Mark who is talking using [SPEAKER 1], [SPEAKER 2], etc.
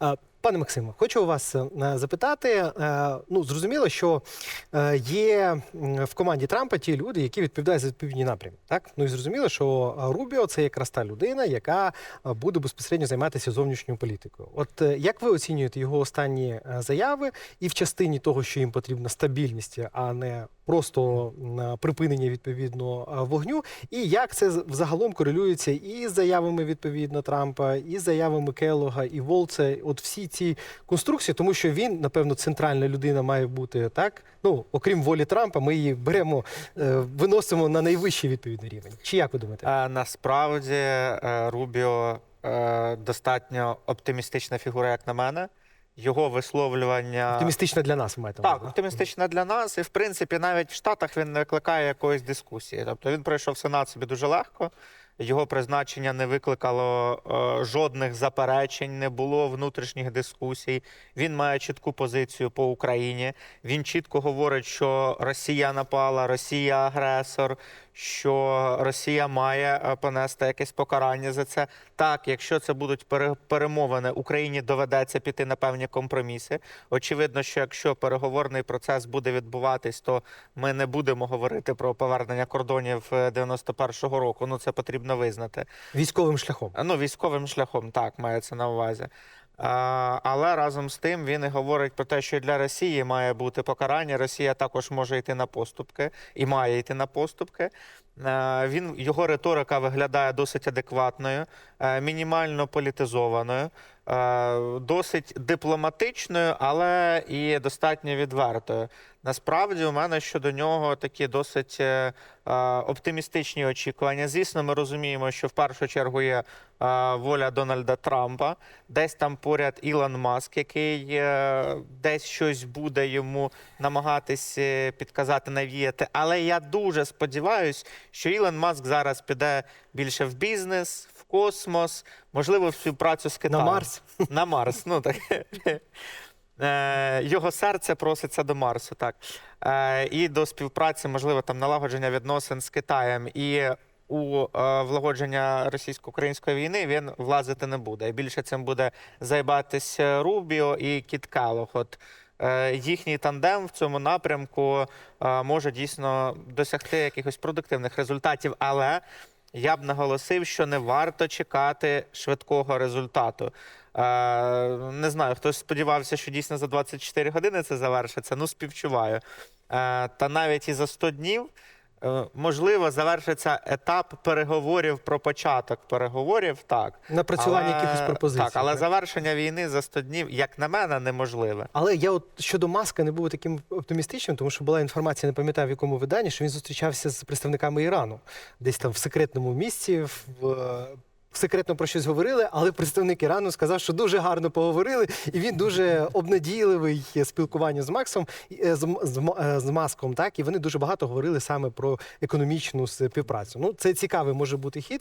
[SPEAKER 1] Uh, Пане Максиме, хочу у вас е, запитати. е, Ну, зрозуміло, що е, є в команді Трампа ті люди, які відповідають за відповідні напрями. Так, ну і зрозуміло, що е, Рубіо це якраз та людина, яка е, буде безпосередньо займатися зовнішньою політикою. От е, як ви оцінюєте його останні е, заяви, і в частині того, що їм потрібна стабільність, а не просто припинення відповідно е, вогню, і як це взагалом корелюється і з заявами відповідно Трампа, і заявами Келлога, і Волца, от всі ці конструкції, тому що він, напевно, центральна людина має бути так. Ну, окрім волі Трампа, ми її беремо, е, виносимо на найвищий відповідний рівень. Чи як ви думаєте?
[SPEAKER 2] Е, Насправді е, Рубіо достатньо оптимістична фігура, як на мене. Його висловлювання
[SPEAKER 1] Оптимістично для нас маєте.
[SPEAKER 2] так, оптимістична для нас, і в принципі навіть в Штатах він не викликає якоїсь дискусії. Тобто він пройшов Сенат собі дуже легко. Його призначення не викликало е, жодних заперечень, не було внутрішніх дискусій. Він має чітку позицію по Україні. Він чітко говорить, що Росія напала, Росія агресор, що Росія має е, понести якесь покарання за це. Так, якщо це будуть пере- перемовини, Україні доведеться піти на певні компроміси. Очевидно, що якщо переговорний процес буде відбуватись, то ми не будемо говорити про повернення кордонів е, 91-го року. Ну це потрібно визнати.
[SPEAKER 1] Військовим шляхом.
[SPEAKER 2] Ну, військовим шляхом, так, мається на увазі. Але разом з тим він і говорить про те, що для Росії має бути покарання. Росія також може йти на поступки і має йти на поступки. Е, Він його риторика виглядає досить адекватною, е, мінімально політизованою, досить дипломатичною, але і достатньо відвертою. Насправді, у мене щодо нього такі досить е, е, оптимістичні очікування. Звісно, ми розуміємо, що в першу чергу є е, воля Дональда Трампа, десь там поряд Ілон Маск, який е, десь щось буде йому намагатись е, підказати, навіяти. Але я дуже сподіваюся, що Ілон Маск зараз піде більше в бізнес, в космос, можливо, в співпрацю з
[SPEAKER 1] На
[SPEAKER 2] Китаєм. На Марс, ну так. Е, Його серце проситься до Марсу, так. Е, І до співпраці, можливо, там налагодження відносин з Китаєм. І у е, влагодження російсько-української війни він влазити не буде. Більше цим буде займатися Рубіо і Кіт Келлог. От їхній тандем в цьому напрямку може дійсно досягти якихось продуктивних результатів, але я б наголосив, що не варто чекати швидкого результату. Е, не знаю, хтось сподівався, що дійсно за 24 години це завершиться. Ну, співчуваю. Е, та навіть і за 100 днів. Е, Можливо, завершиться етап переговорів про початок переговорів, так.
[SPEAKER 1] Напрацювання якихось пропозицій,
[SPEAKER 2] Так, але
[SPEAKER 1] так?
[SPEAKER 2] завершення війни за 100 днів, як на мене, неможливе.
[SPEAKER 1] Але я от щодо маска не був таким оптимістичним, тому що була інформація, не пам'ятаю в якому виданні, що він зустрічався з представниками Ірану, десь там в секретному місці. В, е, Секретно про щось говорили, але представник Ірану сказав, що дуже гарно поговорили, і він дуже обнадійливий спілкування з Максом е, з, з, е, з Маском. Так і вони дуже багато говорили саме про економічну співпрацю. Ну це цікавий може бути хід.